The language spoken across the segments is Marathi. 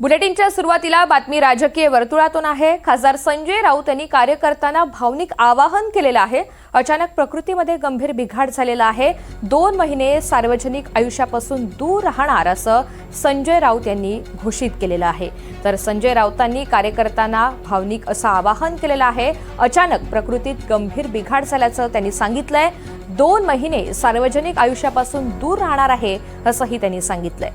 बुलेटिनच्या सुरुवातीला बातमी राजकीय वर्तुळातून आहे. खासदार संजय राऊत यांनी कार्यकर्त्यांना भावनिक आवाहन केलेलं आहे. अचानक प्रकृतीमध्ये गंभीर बिघाड झालेला आहे. दोन महिने सार्वजनिक आयुष्यापासून दूर राहणार असं संजय राऊत यांनी घोषित केलेलं आहे. तर संजय राऊतांनी कार्यकर्त्यांना भावनिक असं आवाहन केलेलं आहे. अचानक प्रकृतीत गंभीर बिघाड झाल्याचं त्यांनी सांगितलंय. दोन महिने सार्वजनिक आयुष्यापासून दूर राहणार आहे असंही त्यांनी सांगितलंय.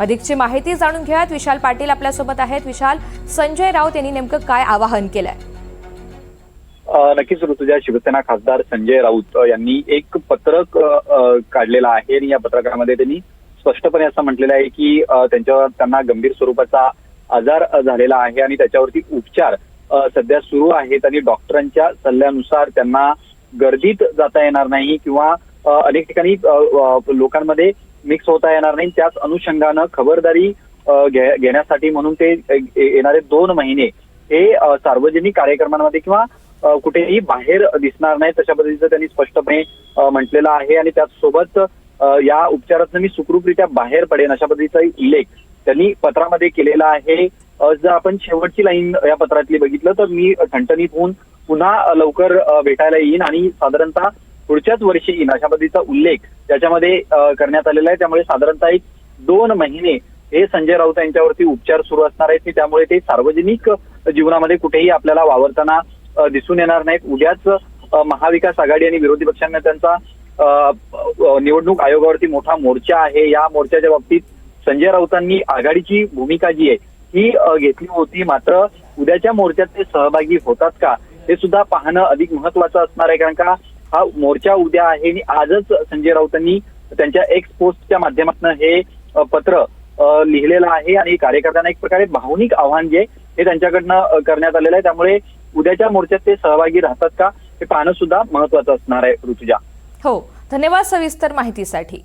अधिकची माहिती जाणून घेऊयात. विशाल पाटील आपल्यासोबत आहेत. विशाल संजय राऊत यांनी नेमकं काय आवाहन केलंय? नक्कीच ऋतुजा शिवसेना खासदार संजय राऊत यांनी एक पत्रक काढलेलं आहे आणि या पत्रकामध्ये त्यांनी स्पष्टपणे असं म्हटलेलं आहे की त्यांच्यावर त्यांना गंभीर स्वरूपाचा आजार झालेला आहे आणि त्याच्यावरती उपचार सध्या सुरू आहेत आणि डॉक्टरांच्या सल्ल्यानुसार त्यांना गर्दीत जाता येणार नाही किंवा अनेक ठिकाणी लोकांमध्ये मिक्स होता येणार नाही. त्याच अनुषंगानं खबरदारी घे- घेण्यासाठी म्हणून ते येणारे दोन महिने हे सार्वजनिक कार्यक्रमांमध्ये किंवा कुठेही बाहेर दिसणार नाही. तशा पद्धतीचं त्यांनी स्पष्टपणे म्हटलेलं आहे. आणि त्याचसोबत या उपचारातून मी सुखरूपरित्या बाहेर पडेन अशा पद्धतीचा उल्लेख त्यांनी पत्रामध्ये केलेला आहे. जर आपण शेवटची लाईन या पत्रातली बघितलं तर मी ठणठणीत होऊन पुन्हा लवकर भेटायला येईन. आणि साधारणतः पुढच्याच वर्षी नाशापतीचा अशा पद्धतीचा उल्लेख त्याच्यामध्ये करण्यात आलेला आहे. त्यामुळे साधारणतः एक दोन महिने हे संजय राऊत यांच्यावरती उपचार सुरू असणार आहेत. त्यामुळे ते सार्वजनिक जीवनामध्ये कुठेही आपल्याला वावरताना दिसून येणार नाहीत. उद्याच महाविकास आघाडी आणि विरोधी पक्षांना त्यांचा निवडणूक आयोगावरती मोठा मोर्चा आहे. या मोर्चाच्या बाबतीत संजय राऊतांनी आघाडीची भूमिका जी आहे ही घेतली होती. मात्र उद्याच्या मोर्चात ते सहभागी होतात का हे सुद्धा पाहणं अधिक महत्वाचं असणार आहे. कारण का हा मोर्चा उद्या आहे आणि आजच संजय राऊतांनी त्यांच्या एक्स पोस्टच्या माध्यमातून हे पत्र लिहिलेलं आहे आणि कार्यकर्त्यांना एक प्रकारे भावनिक आव्हान जे हे त्यांच्याकडनं करण्यात आलेलं आहे. त्यामुळे उद्याच्या मोर्चात ते सहभागी राहतात का हे पाहणं सुद्धा महत्वाचं असणार आहे ऋतुजा. हो. धन्यवाद सविस्तर माहितीसाठी.